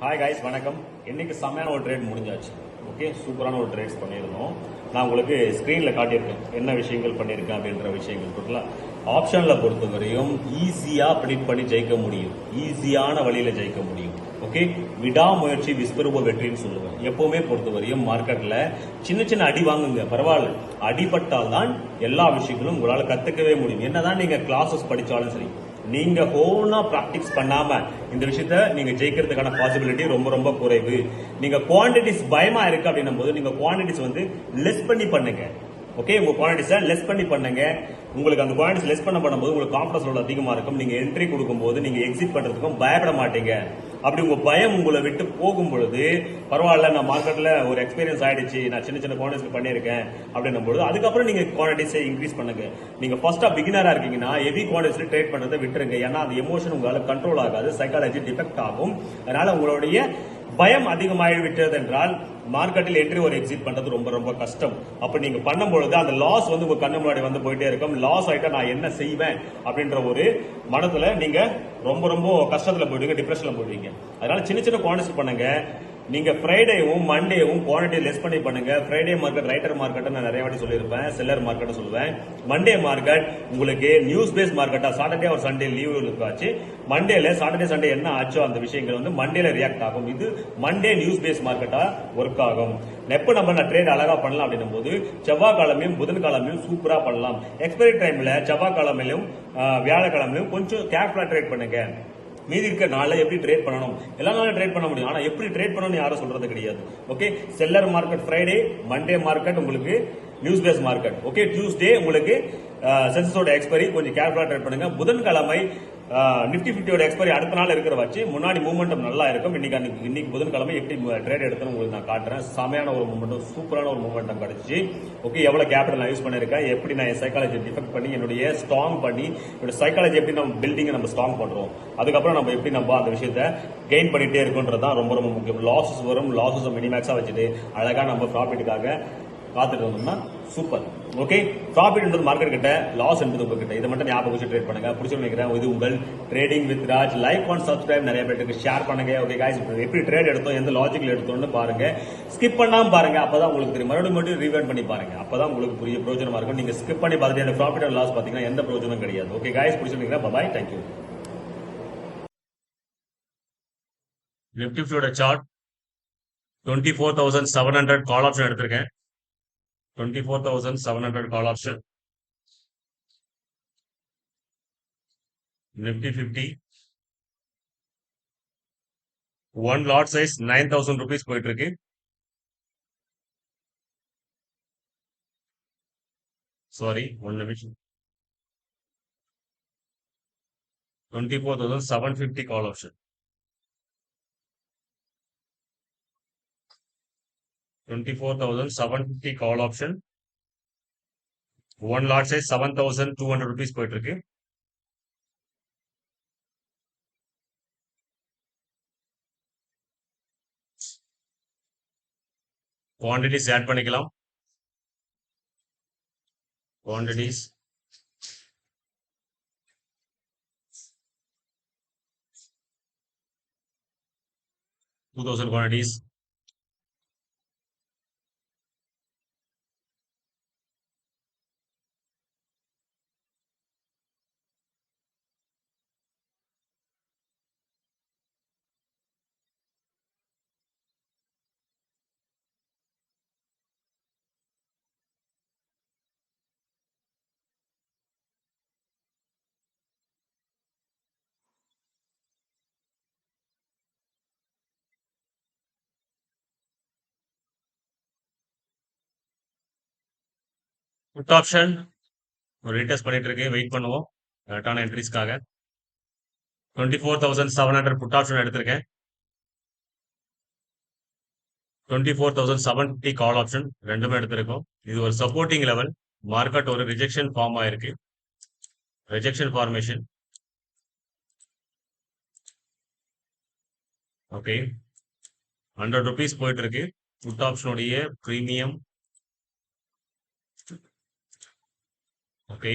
Hi guys வணக்கம். இன்னைக்கு செம்மையான ஒரு ட்ரேட் முடிஞ்சாச்சு. ஓகே சூப்பரான ஒரு ட்ரேட்ஸ் பண்ணியிருந்தோம். நான் உங்களுக்கு ஸ்க்ரீனில் காட்டியிருக்கேன். என்ன விஷயங்கள் பண்ணியிருக்கேன் அப்படின்ற விஷயங்கள் டோட்டலாக ஆப்ஷனில் பொறுத்தவரையும் ஈஸியாக ப்ரிடிக் பண்ணி ஜெயிக்க முடியும். ஈஸியான வழியில் ஜெயிக்க முடியும். ஓகே விடாமுயற்சி விஸ்வரூப வெற்றின்னு சொல்லுவேன். எப்பவுமே பொறுத்தவரையும் மார்க்கெட்டில் சின்ன சின்ன அடி வாங்குங்க பரவாயில்ல. அடிபட்டால் தான் எல்லா விஷயங்களும் உங்களால் கற்றுக்கவே முடியும். என்னதான் நீங்கள் கிளாஸஸ் படித்தாலும் சரி நீங்க ஹோனா பிராக்டிஸ் பண்ணாம இந்த விஷயத்த நீங்க ஜெயிக்கிறதுக்கான பாசிபிலிட்டி ரொம்ப ரொம்ப குறைவு. நீங்க குவான்டிட்டிஸ் பயமா இருக்கு அப்படின்னும் போது நீங்க குவான்டிட்டிஸ் வந்து லெஸ் பண்ணி பண்ணுங்க. ஓகே உங்க குவான்டிட்டிஸை லெஸ் பண்ணி பண்ணுங்க. உங்களுக்கு அந்த குவான்டிட்டிஸ் லெஸ் பண்ண பண்ணும்போது உங்களுக்கு கான்ஃபிடன்ஸ் லெவல் அதிகமா இருக்கும். நீங்க என்ட்ரி கொடுக்கும்போது நீங்க எக்ஸிட் பண்றதுக்கும் பயப்பட மாட்டீங்க. அப்படி உங்க பயம் உங்களை விட்டு போகும் பொழுது பரவாயில்ல நான் மார்க்கெட்ல ஒரு எக்ஸ்பீரியன்ஸ் ஆயிடுச்சு நான் சின்ன சின்ன குவான்டிட்டிஸ் பண்ணியிருக்கேன் அப்படின்னும் பொழுது அதுக்கப்புறம் நீங்க குவான்டிட்டிஸை இன்க்ரீஸ் பண்ணுங்க. நீங்க ஃபர்ஸ்டா பிகினரா இருக்கீங்கன்னா ஹெவி குவான்டிட்டிஸ்ல ட்ரேட் பண்றதை விட்டுருங்க. ஏன்னா அந்த எமோஷன் உங்களால் கண்ட்ரோல் ஆகாது சைக்காலஜி டிஃபெக்ட் ஆகும். அதனால உங்களுடைய பயம் அதிகமாகி விட்டது என்றால் மார்க்கெட்டில் என்ட்ரி ஒரு எக்ஸிட் பண்றது ரொம்ப ரொம்ப கஷ்டம். அப்ப நீங்க பண்ணும் பொழுது அந்த லாஸ் வந்து உங்க கண்ணு முன்னாடி வந்து போயிட்டே இருக்கும். லாஸ் ஆயிட்டா நான் என்ன செய்வேன் அப்படின்ற ஒரு மனத்துல நீங்க ரொம்ப ரொம்ப கஷ்டத்துல போயிடுவீங்க டிப்ரெஷன்ல போயிடுவீங்க. அதனால சின்ன சின்ன குவான்டிட்டி பண்ணுங்க. நீங்க ஃப்ரைடேவும் மண்டேவும் குவான்டிட்டி லெஸ் பண்ணி பண்ணுங்க. ஃப்ரைடே மார்க்கெட் ரைட்டர் மார்க்கெட்டை நான் நிறைய வாட்டி சொல்லியிருப்பேன். செல்லர் மார்க்கெட்டை சொல்லுவேன். மண்டே மார்க்கெட் உங்களுக்கு நியூஸ் பேஸ் மார்க்கெட்டா சாட்டர்டே ஒரு சண்டே லீவ் இருக்காச்சு மண்டேல சாட்டர்டே சண்டே என்ன ஆச்சோ அந்த விஷயங்கள் வந்து மண்டேல ரியாக்ட் ஆகும். இது மண்டே நியூஸ் பேஸ் மார்க்கெட்டா ஒர்க் ஆகும். எப்போ நம்ம நான் ட்ரேட் அழகா பண்ணலாம் அப்படின்னும் போது செவ்வாய்க்கிழமையும் புதன்கிழமையும் சூப்பரா பண்ணலாம். எக்ஸ்பைரி டைம்ல செவ்வாய்க்கிழமையிலும் வியாழக்கிழமையும் கொஞ்சம் கேர்ஃபுல்லா ட்ரேட் பண்ணுங்க. மீதி இருக்க நாளில் எப்படி ட்ரேட் பண்ணணும்? எல்லா நாளும் ட்ரேட் பண்ண முடியும். ஆனா எப்படி ட்ரேட் பண்ணணும்னு யாரும் சொல்றது கிடையாது. Okay seller market Friday Monday market உங்களுக்கு news base market okay Tuesday உங்களுக்கு சென்சஸோட எக்ஸ்பைரி கொஞ்சம் கேர்ஃபுல்லா ட்ரேட் பண்ணுங்க. புதன்கிழமை நிஃப்டி ஃபிஃப்டியோட எக்ஸ்பைரி அடுத்த நாள் இருக்கிற வச்சு முன்னாடி மூமெண்டம் நல்லா இருக்கும். இன்னைக்கு அன்னைக்கு இன்னைக்கு புதன்கிழமை எப்படி ட்ரேட் எடுத்துன்னு உங்களுக்கு நான் காட்டுறேன். செமையான ஒரு மூமெண்டம் சூப்பரான ஒரு மூமெண்டம் கிடைச்சி. ஓகே எவ்வளவு கேபிட்டல் நான் யூஸ் பண்ணிருக்கேன்? எப்படி நான் என் சைக்காலஜி டிஃபெக்ட் பண்ணி என்னுடைய ஸ்ட்ராங் பண்ணி என்னோட சைக்காலஜி எப்படி நம்ம பில்டிங்கை நம்ம ஸ்ட்ராங் பண்றோம்? அதுக்கப்புறம் நம்ம எப்படி நம்ம அந்த விஷயத்த கெயின் பண்ணிட்டே இருக்கோன்றது தான் ரொம்ப ரொம்ப முக்கியம். லாஸஸ் வரும் லாஸஸ் மினிமேக்ஸா வச்சுட்டு அழகா நம்ம ப்ராஃபிட்டுக்காக காத்துட்டு இருந்தோம்னா சூப்பர் ஓகே ப்ராஃபிட் என்பது மார்க்கெட் கிட்ட லாஸ் என்பது உங்ககிட்ட. இதை மட்டும் ஞாபகம் வச்சு ட்ரேட் பண்ணுங்க. பிடிச்சி நினைக்கிறேன். இது உங்கள் trading with Raj like one subscribe நிறைய பேருக்கு ஷேர் பண்ணுங்க. ஓகே காய்ஸ் எப்படி ட்ரேட் எடுத்தோம்? எந்த லாஜிக்கில் எடுத்தோம்னு பாருங்க. ஸ்கிப் பண்ணாம பாருங்க. அப்பதான் உங்களுக்கு தெரியும். மறுபடியும் மட்டும் ரீவைண்ட் பண்ணி பாருங்க. அப்பதான் உங்களுக்கு புரிய பிரோஜனமா இருக்கும். நீங்க ஸ்கிப் பண்ணி பார்த்துட்டு அந்த ப்ராஃபிட் அண்ட் லாஸ் பாத்தீங்கன்னா எந்த பிரோஜனம் கிடையாது. ஓகே காய்ஸ் பிடிச்சி நினைக்கிறேன். Bye thank you நிப்டிஃபியோட chart twenty four thousand seven hundred call option எடுத்திருக்கேன். 24,700 call option. Nifty 50. One lot size 9,000 rupees per போயிட்டிருக்கு. Sorry, one division. 24,750 call option. 24,750 call option. One lot size 7,200 rupees per trick. Quantities add panikala. Quantities. Two thousand quantities, put option ஒரு retest பண்ணிட்டு இருக்கு wait பண்ணுவோம். கரெக்டான என்ட்ரிஸ்க்காக twenty four thousand seven hundred put option எடுத்திருக்கேன். Twenty four thousand seven fifty call option ரெண்டுமே எடுத்திருக்கோம். இது ஒரு சப்போர்ட்டிங் லெவல் மார்க்கெட் ஒரு ரிஜெக்ஷன் ஃபார்ம் ஆயிருக்கு. Rejection formation okay hundred rupees போயிட்டு இருக்கு புட் ஆப்ஷனுடைய ப்ரீமியம் ஓகே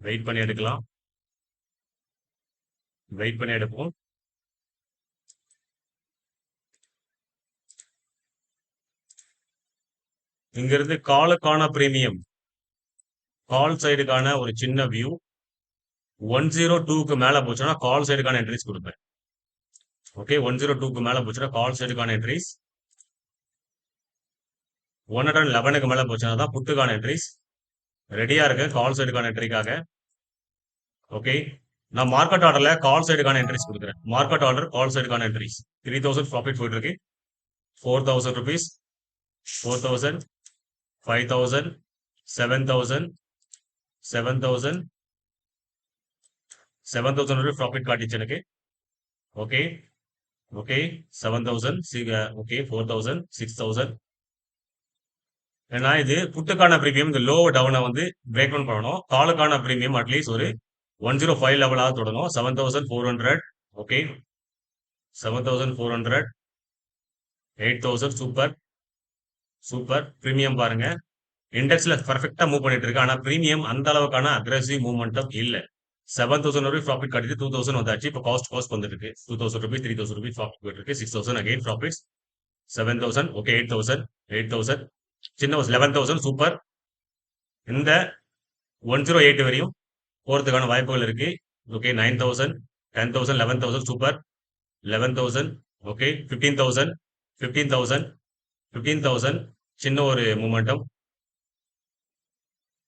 வெயிட் பண்ணி எடுக்கலாம். வெயிட் பண்ணி எடுப்போம். இங்கிருந்து காலுக்கான பிரீமியம் கால் சைடுக்கான ஒரு சின்ன வியூ ஒன் ஜீரோ டூக்கு மேல போச்சுன்னா கால் சைடுக்கான என்ட்ரிஸ் கொடுப்பேன். ஓகே ஒன் ஜீரோ டூக்கு மேல போச்சுன்னா கால் சைடுக்கான என்ட்ரிஸ் ஒன் ஹண்ட்ரட் லெவனுக்கு மேலே போச்சுன்னா தான் புட்டுக்கான என்ட்ரிஸ் ரெடியாக இருக்கு கால் சைடுக்கான என்ட்ரிக்காக ஓகே நான் மார்க்கெட் ஆர்டரில் கால் சைடுக்கான என்ட்ரிஸ் கொடுக்குறேன். மார்க்கெட் ஆர்டர் கால் சைடுக்கான என்ட்ரிஸ் த்ரீ தௌசண்ட் ப்ராஃபிட் போயிட்டு இருக்கு. Four thousand rupees four thousand five thousand seven thousand seven thousand seven thousand rupees profit காட்டிச்சு எனக்கு. Okay okay seven thousand okay four thousand six thousand ஏன்னா இது புட்டுக்கான premium இந்த low டவுனை வந்து break down பண்ணணும். காலுக்கான premium at least ஒரு ஒன் ஜீரோ ஃபைவ் லெவலாக தொடங்கும் seven thousand four hundred okay seven thousand four hundred eight thousand super super premium பாருங்க. இண்டெக்ஸில் பர்ஃபெக்டாக மூவ் பண்ணிட்டு இருக்கு. ஆனால் ப்ரீமியம் அந்த அளவுக்கான அக்ரெசிவ் மூவ்மெண்ட்டும் இல்லை. செவன் தௌசண்ட் ருபீஸ் ப்ராஃபிட் காட்டிட்டு டூ தௌசண்ட் வந்தாச்சு. இப்போ காஸ்ட் காஸ்ட் வந்துருக்கு two thousand rupees three thousand rupees profit போயிட்டு இருக்கு. Six thousand again profits seven thousand okay eight thousand eight thousand சின்ன லெவன் தௌசண்ட் சூப்பர் இந்த ஒன் ஜீரோ எயிட் வரையும் போகிறதுக்கான வாய்ப்புகள் இருக்கு. Okay nine thousand ten thousand eleven thousand super eleven thousand okay fifteen thousand fifteen thousand fifteen thousand சின்ன ஒரு momentum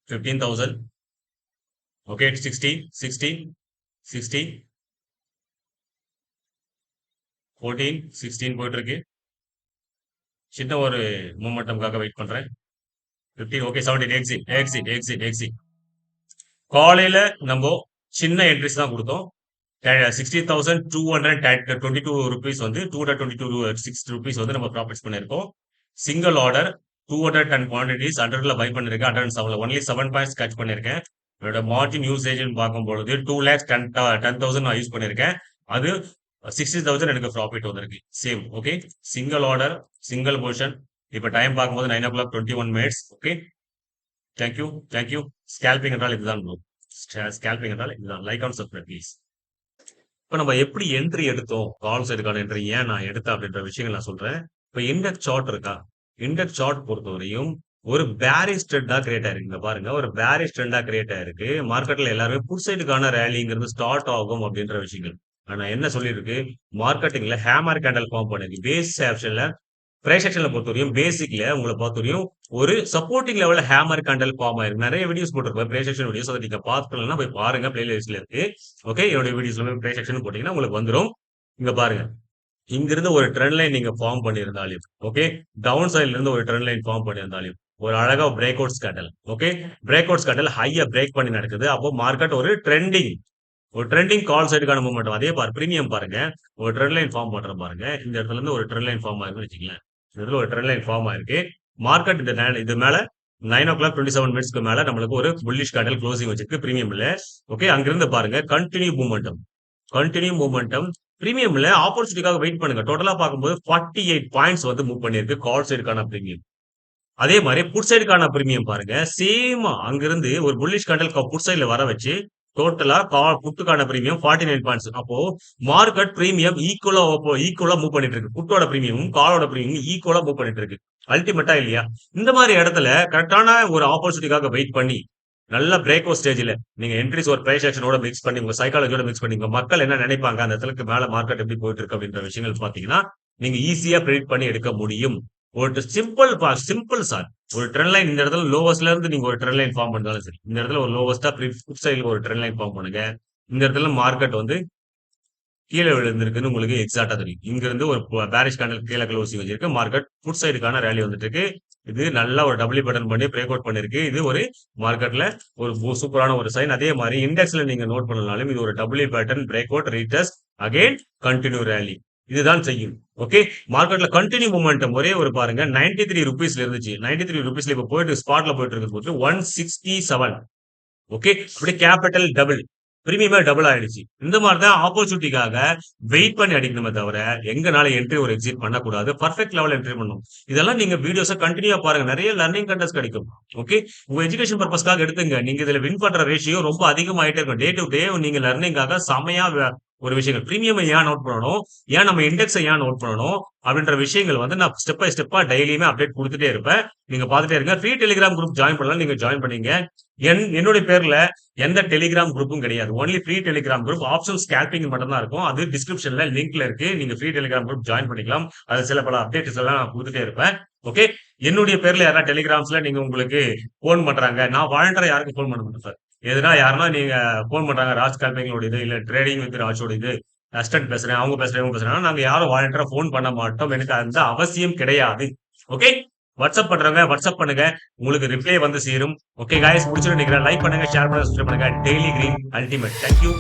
fifteen thousand okay sixty sixty sixty fourteen sixteen போயிட்டு இருக்கு. சின்ன ஒரு மூமெண்டம்காக வெயிட் பண்றேன். Fifty okay seventeen exit exit exit exit காலையில நம்ம சின்ன என்ட்ரிஸ் தான் கொடுத்தோம். Sixty thousand two hundred twenty two rupees வந்து two hundred twenty two six rupees வந்து நம்ம ப்ராஃபிட்ஸ் பண்ணியிருக்கோம். Single order two hundred ten quantities ஹண்ட்ரட்ல பை பண்ணிருக்கேன் ஹண்ட்ரட் செவன்ல ஒன்லி செவன் பாயிண்ட்ஸ் கட் பண்ணிருக்கேன் என்னோட மார்ஜின் யூசேஜ்னு பார்க்கும்பொழுது two lakhs ten ten thousand நான் யூஸ் பண்ணிருக்கேன் அது சிக்ஸ்டி தௌசண்ட் எனக்கு ப்ராஃபிட் வந்திருக்கு. Same okay single order single position இப்போ டைம் பார்க்கும்போது nine o'clock twenty one minutes okay thank you thank you scalping என்றால் இதுதான் ப்ரோ ஸ்கேல்பிங் என்றால் இதுதான். லைக் ஆன் சப்ஸ்கிரைப் ப்ளீஸ் இப்போ நம்ம எப்படி என்ட்ரி எடுத்தோம்? கால் சைடுக்கான என்ட்ரி ஏன் நான் எடுத்தேன் அப்படின்ற விஷயங்கள் நான் சொல்றேன். இப்போ இண்டெக்ஸ் சார்ட் இருக்கா? இண்டெக்ஸ் சார்ட் பொறுத்தவரையும் ஒரு பேரிஸ் ட்ரெண்டா கிரியேட் ஆயிருக்கு. இந்த பாருங்க ஒரு பேரிஸ் ட்ரெண்டா கிரியேட் ஆயிருக்கு. மார்க்கெட்ல எல்லாருமே புட் சைடுக்கான ரேலிங்கிறது ஸ்டார்ட் ஆகும் அப்படின்ற விஷயங்கள். ஆனா என்ன சொல்லியிருக்கு? மார்க்கெட்டிங்ல ஹேமர் கேண்டல் ஃபார்ம் பண்ணிருக்கு. பேஸ் ஆப்ஷன்ல பிரைஸ் ஆக்ஷன்ல பொறுத்தவரையும் பேசிக்ல உங்களை பொறுத்தவரையும் ஒரு சப்போர்ட்டிங் லெவல்ல ஹேமர் கேண்டல் ஃபார்ம் ஆயிருக்கு. நிறைய வீடியோஸ் போட்டிருப்பேன் பிரைஸ் ஆக்ஷன் வீடியோஸ் அதை நீங்க பார்த்துக்கலாம் போய் பாருங்க பிளேலிஸ்ட்ல இருக்கு. ஓகே என்னோட வீடியோஸ்ல பிரைஸ் ஆக்ஷன் போட்டீங்கன்னா உங்களுக்கு வந்துடும் இங்க பாருங்க. இங்கிருந்து ஒரு ட்ரெண்ட் லைன் நீங்க ஃபார்ம் பண்ணியிருந்தாலும் ஓகே டவுன் சைட்ல இருந்து ஒரு ட்ரெண்ட் லைன் ஃபார்ம் பண்ணியிருந்தாலும் ஒரு அழகா break outs candle okay break outs கட்டல் ஹையா பிரேக் பண்ணி நடக்குது. அப்போ மார்க்கெட் ஒரு ட்ரெண்டிங் ஒரு ட்ரெண்டிங் கால் சைடுக்கான மூவ்மெண்ட் அதே பாரு பிரீமியம் பாருங்க. ஒரு ட்ரெண்ட் லைன் ஃபார்ம் பண்ற பாருங்க. இந்த இடத்துல இருந்து ஒரு ட்ரெண்ட் லைன் ஃபார்ம் ஆயிருக்குன்னு வச்சுக்கலாம் இந்த இடத்துல ஒரு ட்ரெண்ட் லைன் ஃபார்ம் ஆயிருக்கு. மார்க்கெட் இந்த இது மேல nine o'clock twenty seven மினிட்ஸ்க்கு மேல நம்மளுக்கு ஒரு புல்லிஷ் கேண்டல் க்ளோசிங் வச்சிருக்கு பிரீமியம்ல ஓகே அங்கிருந்து பாருங்க கண்டினியூ மூமெண்டம் கண்டினியூ மூமெண்டம் பிரீமியம்ல ஆப்பர்ச்சுனிட்டிக்காக வெயிட் பண்ணுங்க. டோட்டலா பார்க்கும்போது ஃபார்ட்டி எயிட் பாயிண்ட்ஸ் வந்து மூவ் பண்ணிருக்கு கால் சைடுக்கான பிரீமியம் அதே மாதிரி புட் சைடுக்கான பிரீமியம் பாருங்க. சேம் அங்கிருந்து ஒரு புல்லிஷ் கேண்டல் புட் சைடுல வர வச்சு டோட்டலா புட்டுக்கான பிரீமியம் ஃபார்ட்டி நைன் பாயிண்ட்ஸ் அப்போ மார்க்கெட் பிரீமியம் ஈக்குவலா ஈக்குவலா மூவ் பண்ணிட்டு இருக்கு. புட்டோட பிரீமியமும் காலோட பிரீமியம் ஈக்குவலா மூவ் பண்ணிட்டு இருக்கு. அல்டிமேட்டா இல்லையா? இந்த மாதிரி இடத்துல கரெக்டான ஒரு ஆப்பர்ச்சுனிட்டிக்காக வெயிட் பண்ணி நல்ல பிரேக் அவுட் ஸ்டேஜ்ல நீங்க என்ட்ரிஸ் ஒரு பிரைஸ் ஆக்ஷனோட மிக்ஸ் பண்ணி உங்க சைக்காலஜியோட மிக்ஸ் பண்ணி உங்க மக்கள் என்ன நினைப்பாங்க அந்த இடத்துக்கு மேல மார்க்கெட் எப்படி போயிட்டு இருக்கு அப்படின்ற விஷயங்கள் பாத்தீங்கன்னா நீங்க ஈஸியா ப்ரெடிக்ட் பண்ணி எடுக்க முடியும். ஒரு சிம்பிள் சிம்பிள் சார் ஒரு ட்ரெண்ட் லைன் இந்த இடத்துல லோவஸ்ட்ல இருந்து நீங்க ஒரு ட்ரெண்ட் லைன் ஃபார்ம் பண்ணாலும் சரி. இந்த இடத்துல ஒரு லோவஸ்டா ஃபுட் சைடில் ஒரு ட்ரெண்ட் லைன் ஃபார்ம் பண்ணுங்க. இந்த இடத்துல மார்க்கெட் வந்து கீழே விழுந்திருக்குன்னு உங்களுக்கு எக்ஸாக்டா தெரியும். இங்க இருந்து ஒரு பேரிஷ் கேண்டல் கீழே க்ளோசிங் வச்சிருக்கு. மார்க்கெட் ஃபுட் சைடுக்கான ரேலி வந்துட்டு இருக்கு இது நல்லா ஒரு டபுள் பட்டன் e பண்ணி பிரேக் அவுட் பண்ணிருக்கு. இது ஒரு மார்க்கெட்ல ஒரு சூப்பரான ஒரு சைன் அதே மாதிரி இண்டெக்ஸ்ல நீங்க நோட் பண்ணனாலும் இது ஒரு double pattern breakout retest again continue rally இதுதான் செய்யும். ஓகே மார்க்கெட்ல கண்டினியூ மூமெண்டம் ஒரே ஒரு பாருங்க. 93 த்ரீ ருபீஸ்ல இருந்துச்சு. 93 த்ரீ ருபீஸ்ல இப்ப போயிட்டு ஸ்பாட்ல போயிட்டு இருக்கிறது போட்டு ஒன் சிக்ஸ்டி செவன் ஓகே அப்படியே கேபிட்டல் டபுள் பிரீமியமே டபுள் ஆயிடுச்சு. இந்த மாதிரி தான் ஆப்பர்ச்சுனிட்டிக்காக வெயிட் பண்ணி அடிக்கணுமே தவிர எங்கனால என்ட்ரி ஒரு எக்ஸிட் பண்ணக்கூடாது. பர்ஃபெக்ட் லெவல் என்ட்ரி பண்ணணும். இதெல்லாம் நீங்க வீடியோஸை கண்டினியூ பாருங்க. நிறைய லர்னிங் கண்டஸ் கிடைக்கும். ஓகே உங்க எஜுகேஷன் பர்பஸ்க்காக எடுத்துங்க. நீங்க இதுல வின் பண்ற ரேஷியோ ரொம்ப அதிகமாயிட்டே இருக்கும். டே டு டே நீங்க லர்னிங்காக செமையா ஒரு விஷயங்கள். ப்ரீமியம் ஏன் நோட் பண்ணணும்? ஏன் நம்ம இண்டெக்ஸை ஏன் நோட் பண்ணணும்? அப்படின்ற விஷயங்கள் வந்து நான் ஸ்டெப் பை ஸ்டெப்பா டெய்லியுமே அப்டேட் கொடுத்துட்டே இருப்பேன். நீங்க பார்த்துட்டே இருங்க. ஃப்ரீ டெலிகிராம் குரூப் ஜாயின் பண்ணலாம். நீங்க ஜாயின் பண்ணீங்க. என் என்னுடைய பேர்ல எந்த டெலிகிராம் குரூப்பும் கிடையாது. Only free Telegram group option scalping மட்டும் தான் இருக்கும். அது டிஸ்கிரிப்ஷன்ல லிங்க்ல இருக்கு. நீங்க ஃப்ரீ டெலிகிராம் குரூப் ஜாயின் பண்ணிக்கலாம். அது சில பல அப்டேட்ஸ் எல்லாம் நான் கொடுத்துட்டே இருப்பேன். ஓகே என்னுடைய பேர்ல யாராவது டெலிகிராம்ஸ்ல நீங்க உங்களுக்கு ஃபோன் பண்றாங்க. நான் வாலண்டரா யாருக்கும் ஃபோன் பண்ண மாட்டேன் சார் எதுனா யாருன்னா நீங்க ஃபோன் பண்றாங்க ராஜ் கால்பிங்களோட இது இல்ல ட்ரேடிங் வித் ராஜோட இது அசிஸ்டன்ட் பேசுறேன் அவங்க பேசுறேன் இவங்க பேசுறாங்க நாங்க யாரும் வாலண்டியரா ஃபோன் பண்ண மாட்டோம் எனக்கு அந்த அவசியம் கிடையாது. ஓகே வாட்ஸ்அப் பண்றவங்க வாட்ஸ்அப் பண்ணுங்க உங்களுக்கு ரிப்ளை வந்து சேரும். ஓகே காய்ஸ் பிடிச்சிருந்து நினைக்கிறேன். லைக் பண்ணுங்க ஷேர் பண்ணுங்க பண்ணுங்க. Daily green ultimate thank you